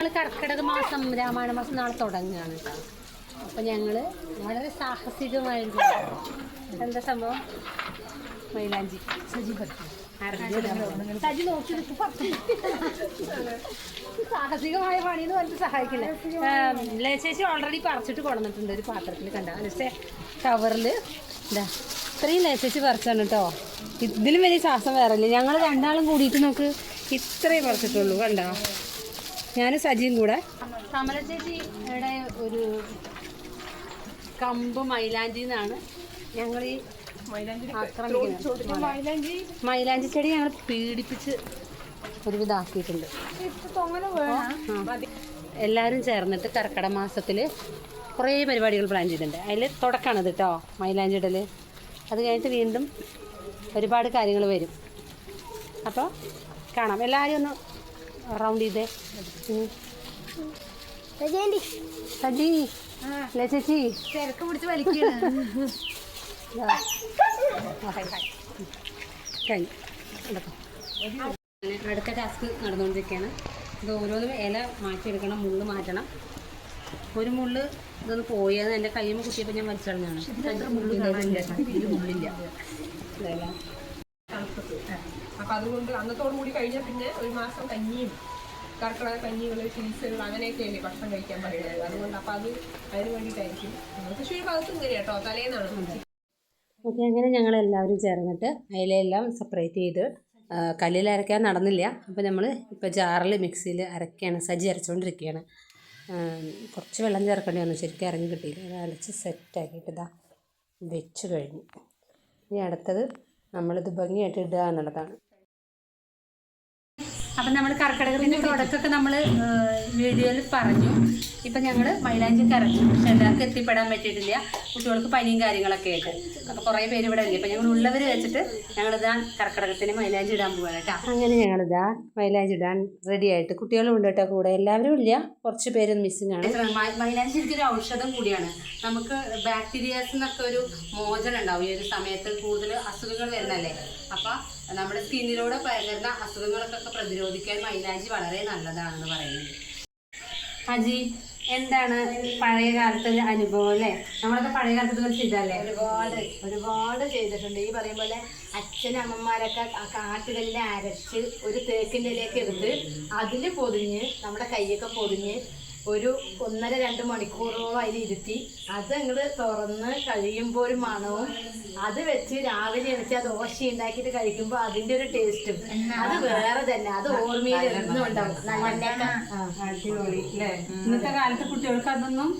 ഞങ്ങൾ കർക്കിടക മാസം രാമായണ മാസം നാളെ തുടങ്ങുകയാണ് കേട്ടോ. അപ്പം ഞങ്ങൾ വളരെ സാഹസികമായിരുന്നു എന്താ സംഭവം? മൈലാഞ്ചി സജി സജി നോക്കി സാഹസികമായ പണിയെന്ന് പറഞ്ഞിട്ട് സഹായിക്കില്ല. ലേശേഷി ഓൾറെഡി പറിച്ചിട്ട് കൊണ്ടുവന്നിട്ടുണ്ട് ഒരു പാത്രത്തിൽ കണ്ട? പക്ഷേ കവറിൽ എന്താ ഇത്രയും ലേശേഷി പറിച്ചാണ് കേട്ടോ. ഇതിലും വലിയ ശ്വാസം വേറെ ഇല്ല ഞങ്ങൾ രണ്ടാളും കൂടിയിട്ട് നോക്ക് ഇത്രയും പറിച്ചിട്ടുള്ളൂ കണ്ടോ? ഞാനും സജിയും കൂടെ. കമല ഇവിടെ ഒരു കമ്പ് മൈലാഞ്ചി എന്നാണ് ഞങ്ങൾ ഈ മൈലാഞ്ചി? മൈലാഞ്ചി ചെടി ഞങ്ങൾ പീഡിപ്പിച്ച് ഒരുവിധം ആക്കിയിട്ടുണ്ട്. എല്ലാവരും ചേർന്നിട്ട് കർക്കിടക മാസത്തിൽ കുറേ പരിപാടികൾ പ്ലാൻ ചെയ്തിട്ടുണ്ട്. അതിൽ തുടക്കമാണിത് കേട്ടോ മൈലാഞ്ചി ഇടൽ അത് കഴിഞ്ഞിട്ട് വീണ്ടും ഒരുപാട് കാര്യങ്ങൾ വരും. അപ്പോൾ കാണാം. എല്ലാവരും ഒന്ന് റൗണ്ട് ചെയ്തേ. സജി ചേച്ചി തിരക്ക് പിടിച്ച് നടക്കാം. അടുത്ത ടാസ്ക് നടന്നുകൊണ്ടിരിക്കുകയാണ് ഇത് ഓരോന്നും ഇല മാറ്റിയെടുക്കണം മുള്ള് മാറ്റണം ഒരു മുള്ള് ഇതൊന്ന് പോയത് എന്റെ കയ്യുമ്പോൾ കുത്തിയപ്പോൾ ഞാൻ വലിച്ചളഞ്ഞാണ് മുള്ളില്ല. ഇതല്ല. അപ്പൊ അതുകൊണ്ട് അന്നത്തോടു കൂടി കഴിഞ്ഞാൽ പിന്നെ ഒരു മാസം കഞ്ഞിയും കർക്കിടക കഞ്ഞികൾ ചികിത്സകൾ അങ്ങനെയൊക്കെയല്ലേ ഭക്ഷണം കഴിക്കാൻ പറയുന്നത്. അതുകൊണ്ട് അപ്പൊ അത് അതിന് വേണ്ടിയിട്ടായിരിക്കും. തൃശ്ശൂർ ഭാഗത്തും ഇങ്ങനെ കേട്ടോ തലേന്നാണ് ഓക്കെ അങ്ങനെ ഞങ്ങൾ എല്ലാവരും ചേർന്നിട്ട് അതിലെല്ലാം സെപ്പറേറ്റ് ചെയ്ത് കല്ലിൽ അരയ്ക്കാൻ നടന്നില്ല. അപ്പോൾ നമ്മൾ ഇപ്പോൾ ജാറിൽ മിക്സിയിൽ അരയ്ക്കുകയാണ് സജ്ജി അരച്ചുകൊണ്ടിരിക്കുകയാണ് കുറച്ച് വെള്ളം ചേർക്കേണ്ടി വന്നു ശരിക്കും ഇറങ്ങി കിട്ടിയില്ല. അത് അരച്ച് സെറ്റാക്കിയിട്ട് ഇതാ വെച്ച് കഴിഞ്ഞു. ഇനി അടുത്തത് നമ്മളിത് ഭംഗിയായിട്ട് ഇടുക എന്നുള്ളതാണ്. അപ്പം നമ്മൾ കർക്കിടകത്തിന്റെ തുടക്കമൊക്കെ നമ്മൾ വീഡിയോയിൽ പറഞ്ഞു. ഇപ്പം ഞങ്ങൾ മൈലാഞ്ചിക്ക് കരച്ചു പക്ഷെ എല്ലാവർക്കും എത്തിപ്പെടാൻ പറ്റിയിട്ടില്ല. കുട്ടികൾക്ക് പനിയും കാര്യങ്ങളൊക്കെ ആയിട്ട്. അപ്പോൾ കുറേ പേര് ഇവിടെ ഇല്ല. അപ്പം ഞങ്ങൾ ഉള്ളവർ വെച്ചിട്ട് ഞങ്ങളിതാ കർക്കിടകത്തിന് മൈലാഞ്ചി ഇടാൻ പോവാണ് കേട്ടോ. അങ്ങനെ ഞങ്ങളിതാ മൈലാഞ്ചി ഇടാൻ റെഡി ആയിട്ട്. കുട്ടികളും ഉണ്ട് കേട്ടോ കൂടെ. എല്ലാവരും ഇല്ല. കുറച്ച് പേര് മിസ്സിംഗ് ആണ്. മൈലാഞ്ചി ഒരു ഔഷധം കൂടിയാണ്. നമുക്ക് ബാക്ടീരിയാസ് എന്നൊക്കെ ഒരു മോചനം ഉണ്ടാവും. ഈ ഒരു സമയത്ത് കൂടുതൽ അസുഖങ്ങൾ വരുന്നല്ലേ അപ്പം നമ്മുടെ സ്കിന്നിലൂടെ പകരുന്ന അസുഖങ്ങൾക്കൊക്കെ പ്രതിരോധിക്കാൻ മൈലാഞ്ചി വളരെ നല്ലതാണെന്ന് പറയുന്നത് അജി എന്താണ് പഴയ കാലത്തെ അനുഭവം അല്ലേ? നമ്മളൊക്കെ പഴയ കാലത്ത് ചെയ്തല്ലേ ഒരുപാട് ഒരുപാട് ചെയ്തിട്ടുണ്ട്. ഈ പറയും പോലെ അച്ഛനമ്മമാരൊക്കെ ആ കാട്ടുകല്ലിനെ അരച്ച് ഒരു തേക്കിന്റെ ഇലയൊക്കെ എടുത്ത് അതിൽ പൊതിഞ്ഞ് നമ്മുടെ കൈയൊക്കെ പൊതിഞ്ഞ് ഒരു ഒന്നര രണ്ട് മണിക്കൂറോളം അതിലിരുത്തി അത് അങ്ങോട്ട് തുറന്ന് കഴിയുമ്പോൾ ഒരു മണവും അത് വെച്ച് രാവിലെ എനിക്ക് ആ ദോശ ഉണ്ടാക്കിയിട്ട് കഴിക്കുമ്പോൾ അതിന്റെ ഒരു ടേസ്റ്റും. അത് വേറെ തന്നെ. അത് ഓർമ്മയിൽ എന്നും ഉണ്ടാവും. ഇന്നത്തെ കാലത്ത് കുട്ടികൾക്ക് അതൊന്നും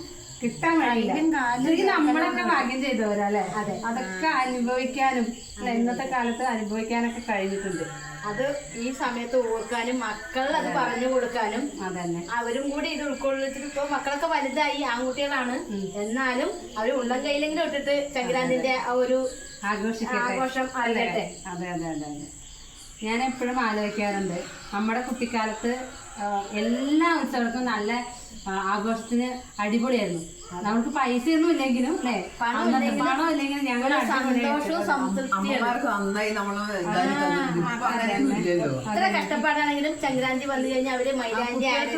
കിട്ടാൻ വേണ്ടി നമ്മളൊക്കെ ഭാഗ്യം ചെയ്തവരല്ലേ? അതെ. അതൊക്കെ അനുഭവിക്കാനും ഇന്നത്തെ കാലത്ത് അനുഭവിക്കാനൊക്കെ കഴിഞ്ഞിട്ടുണ്ട്. അത് ഈ സമയത്ത് ഓർക്കാനും മക്കൾ അത് പറഞ്ഞു കൊടുക്കാനും അതന്നെ. അവരും കൂടി ഇത് ഉൾക്കൊള്ളിച്ചിട്ട് ഇപ്പൊ മക്കളൊക്കെ വലുതായി ആൺകുട്ടികളാണ്. എന്നാലും അവർ ഉള്ളം കയ്യിലെങ്കിലും ഇട്ടിട്ട് സംക്രാന്തിന്റെ ആ ഒരു ആഘോഷം അല്ലേ അറിയട്ടെ. അതെ അതെ അതെ അതെ. ഞാൻ എപ്പോഴും ആലോചിക്കാറുണ്ട്. നമ്മുടെ കുട്ടിക്കാലത്ത് എല്ലാ ഉത്സവങ്ങൾക്കും നല്ല ആഘോഷത്തിന് അടിപൊളിയായിരുന്നു. നമുക്ക് പൈസ ഒന്നും ഇല്ലെങ്കിലും അല്ലേ പണം പണം ഇല്ലെങ്കിലും ഞങ്ങൾ സന്തോഷവും നന്നായി നമ്മൾ എത്ര കഷ്ടപ്പാടാണെങ്കിലും സംക്രാന്തി വന്നു കഴിഞ്ഞാൽ അവർ മൈലാഞ്ചി അരച്ച്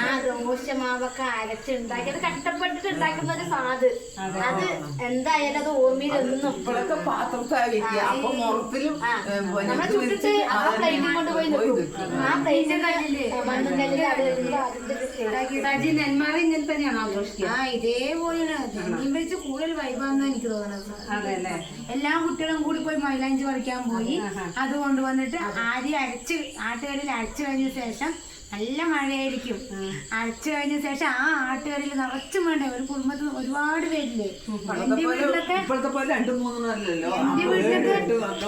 ആ ദോശമാവൊക്കെ അരച്ച് ഉണ്ടാക്കി. അത് കഷ്ടപ്പെട്ടിട്ട് ഉണ്ടാക്കുന്ന ഒരു സാധ്. അത്. എന്തായാലും അത് ഓർമ്മയിൽ എന്നും. ഇപ്പോഴൊക്കെ ആ, നമ്മളെ ചുട്ടിട്ട് ആ പ്ലേറ്റും കൊണ്ടുപോയി നിൽക്കും. ആ പ്ലേറ്റ് മണ്ണും കല്ലിൽ അത് വരുമ്പോ അതിന്റെ സജി നെന്മാറ ഇങ്ങനെ തന്നെയാണ് ആഘോഷിക്കുക? ഇതേപോലെയാണ്. വെച്ച് കൂടുതൽ വൈബാന്നാ എനിക്ക് തോന്നുന്നത് അല്ലേ എല്ലാ കുട്ടികളും കൂടി പോയി മൈലാഞ്ചി പറിക്കാൻ പോയി. അത് കൊണ്ടുവന്നിട്ട് ആദ്യം അരച്ച് ആട്ടുകല്ലിൽ അരച്ചു കഴിഞ്ഞ ശേഷം നല്ല മഴയായിരിക്കും. അടച്ചു കഴിഞ്ഞ ശേഷം ആ ആട്ടുകറിൽ നിറച്ചും വേണ്ട? ഒരു കുടുംബത്തിൽ ഒരുപാട് പേരില്ലേ? എന്റെ വീട്ടിലൊക്കെ എന്റെ വീട്ടിലൊക്കെ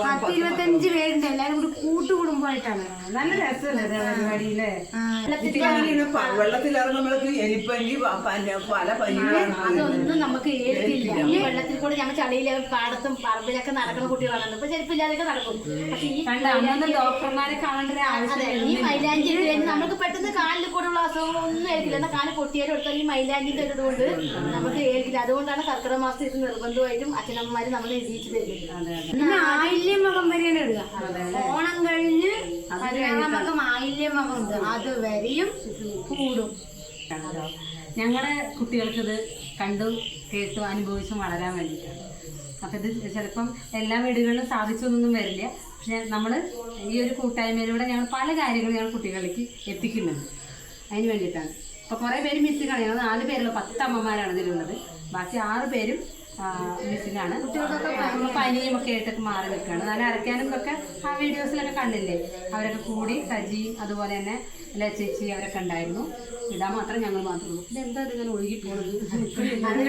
പത്ത് ഇരുപത്തഞ്ച് പേരുണ്ട്. എല്ലാരും കൂടി കൂട്ടുകുടുംബമായിട്ടാണ്. നല്ല രസമല്ലേ എലിപ്പനി പല പനികളാണ് അതൊന്നും നമുക്ക് ഏൽക്കില്ല. ഈ വെള്ളത്തിൽ കൂടെ ഞങ്ങൾ ചളിയിലെ പാടത്തും പറമ്പിലൊക്കെ നടക്കുന്ന കുട്ടികളാണ് ഇപ്പൊ ചെരുപ്പില്ലാതെയൊക്കെ നടക്കും. പക്ഷെ ഈ ഡോക്ടർമാരെ കാണേണ്ട ഈ മൈലാഞ്ചി നമ്മൾ നമുക്ക് പെട്ടെന്ന് കാലിൽ കൂടെയുള്ള അസുഖങ്ങളൊന്നും ഏൽക്കില്ല എന്നാൽ കാൽ പൊട്ടിയാലും എടുത്താൽ ഈ മൈലാഞ്ചി ഒരു കൊണ്ട് നമുക്ക് ഏൽക്കില്ല. അതുകൊണ്ടാണ് കർക്കിടക മാസത്തിൽ ഇത് നിർബന്ധമായിട്ടും അച്ഛനമ്മമാര് നമ്മളെ എഴുതിയിട്ട് തരുന്നത് പിന്നെ ആയില്യമകം വരെയാണ് ഇടുക. ഓണം കഴിഞ്ഞ് പതിനാറാമകം ആയില്യമകം ഉണ്ട്. അത് വരെയും കൂടും. ഞങ്ങളുടെ കുട്ടികൾക്ക് ഇത് കണ്ടു. കേട്ടു അനുഭവിച്ചും വളരാൻ വേണ്ടിയിട്ടാണ്. അപ്പം ഇത് ചിലപ്പം എല്ലാ വീടുകളിലും സാധിച്ചൊന്നും വരില്ല. പക്ഷെ നമ്മൾ ഈ ഒരു കൂട്ടായ്മയിലൂടെ ഞങ്ങൾ പല കാര്യങ്ങളും ഞങ്ങൾ കുട്ടികളിലേക്ക് എത്തിക്കുന്നുണ്ട്. അതിന് വേണ്ടിയിട്ടാണ്. അപ്പോൾ കുറേ പേര് മിസ്സിങ്ങാണ് ഞങ്ങൾ നാല് പേരുള്ള പത്ത് അമ്മമാരാണ് ഇതിലുള്ളത്. ബാക്കി ആറ് പേരും മിസ്സിംഗ് ആണ് കുട്ടികൾക്കൊക്കെ പനിയും ഒക്കെ ആയിട്ടൊക്കെ മാറി നിൽക്കുകയാണ്. നല്ല അരയ്ക്കാനും ഒക്കെ ആ വീഡിയോസിലൊക്കെ കണ്ടില്ലേ? അവരൊക്കെ കൂടി സജി അതുപോലെ തന്നെ ലച്ചേച്ചി അവരൊക്കെ ഉണ്ടായിരുന്നു. ഇടാൻ മാത്രം ഞങ്ങൾ മാത്രമേ ഉള്ളൂ. ഇതെന്താ ഇതിങ്ങനെ ഒഴുകി പോകുന്നത്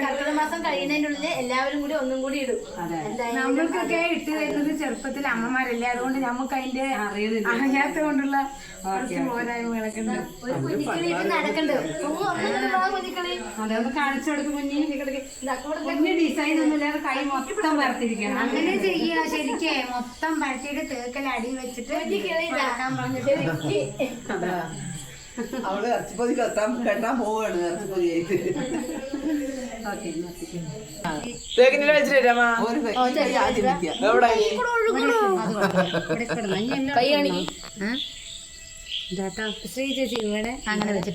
കർക്കിടക മാസം കഴിയുന്നതിന്റെ ഉള്ളിൽ എല്ലാവരും കൂടി ഒന്നും കൂടി ഇടും. അതെ. നമ്മൾക്കൊക്കെ ഇട്ട് വരുന്നത് ചെറുപ്പത്തിൽ അമ്മമാരല്ലേ? അതുകൊണ്ട് നമുക്ക് അതിന്റെ അറിയുന്നില്ല. അറിയാത്ത കൊണ്ടുള്ള കുറച്ച് പോരായ്മകളൊക്കെ നടക്കണ്ട്. അതെ ഒന്ന് കാണിച്ചു കൊടുക്കും കുഞ്ഞി. കുഞ്ഞ് ഡിസൈൻ കൈ മൊത്തം വരത്തിരിക്കണം അങ്ങനെ ചെയ്യുക ശരിക്കേ മൊത്തം പരത്തിയിട്ട് തേക്കൽ അടി വെച്ചിട്ട് അവൾ ഇറച്ചിപ്പൊതി കെട്ടാൻ കെട്ടാൻ പോവാണ് കൈ കാണിക്കും. ശ്രീ ചേച്ചി ഇവിടെ. അങ്ങനെ വെച്ചിട്ട്